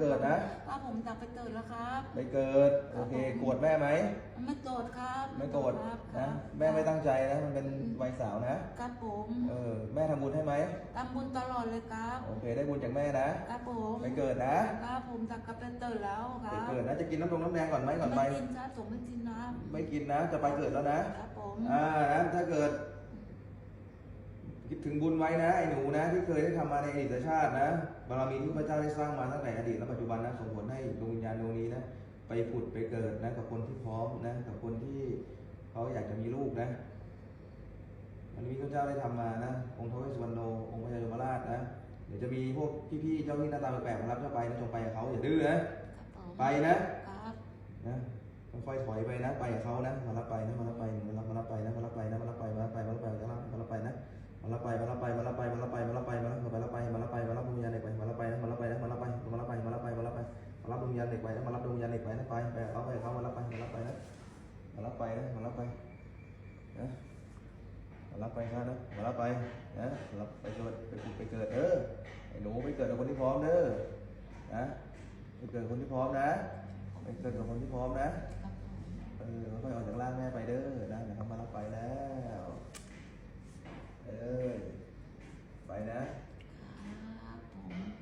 เกิดนะว่าผมอยากไปเกิดแล้วครับไม่เกิด โอเคโกรธแม่ไหม ไม่โกรธครับ ไม่โกรธครับนะ แม่ไม่ตั้งใจนะ มันเป็นวัยสาวนะ ครับผม เออ แม่ทำบุญให้ไหมทำบุญตลอดเลยครับ โอเค ได้บุญจากแม่นะ ครับผมไม่เกิดนะ ครับผมอยากกลับไปเกิดแล้วครัไม่บเกิดนะ จะกินน้ำตรงน้ำแดงก่อนไหมก่อนไป ไม่กินครับผมไม่กินน้ไม่กินนะ จะไปเกิดแล้วนะำครับผม อ่านะถ้าเกิดคิด ถึงบุญไว้นะไอ้หนูนะ ที่เคยได้ทำมาในอดีตชาตินะบารมีที่พระเจ้าได้สร้างมาตั้งแต่อดีตและปัจจุบันนะส่งผลให้ดวงวิญญาณดวงนี้นะไปผุดไปเกิดนะกับคนที่พร้อมนะกับคนที่เขาอยากจะมีลูกนะมันมีพระเจ้าได้ทำมานะองค์ท้าวเวสสุวรรณโนองค์พญายมราชนะเดี๋ยวจะมีพวกพี่ๆเจ้าที่หน้าตาแปลกๆมารับเจ้าไปนะจงไปกับเขาอย่าดื้อนะครับผมไปนะครับนะค่อยๆถอยไปนะ ไปกับเขานะมารับไปนะ ญาณเด็กไปนะมารับดวงวิญญาณเด็กไปนะไปไปเอาไปเขามารับไปมารับไปนะมารับไปนะมารับไปนะมารับไปนะนะมารับไปนะรับไปเกิดไปผุดไปเกิดเออไอ้หนูไปเกิดกับคนที่พร้อมเด้อนะไปเกิดคนที่พร้อมนะไปเกิดกับคนที่พร้อมนะเออค่อยออกจากร่างแม่ไปเด้อนะเดี๋ยวเขมารับไปแล้วเออไปนะ ครับผม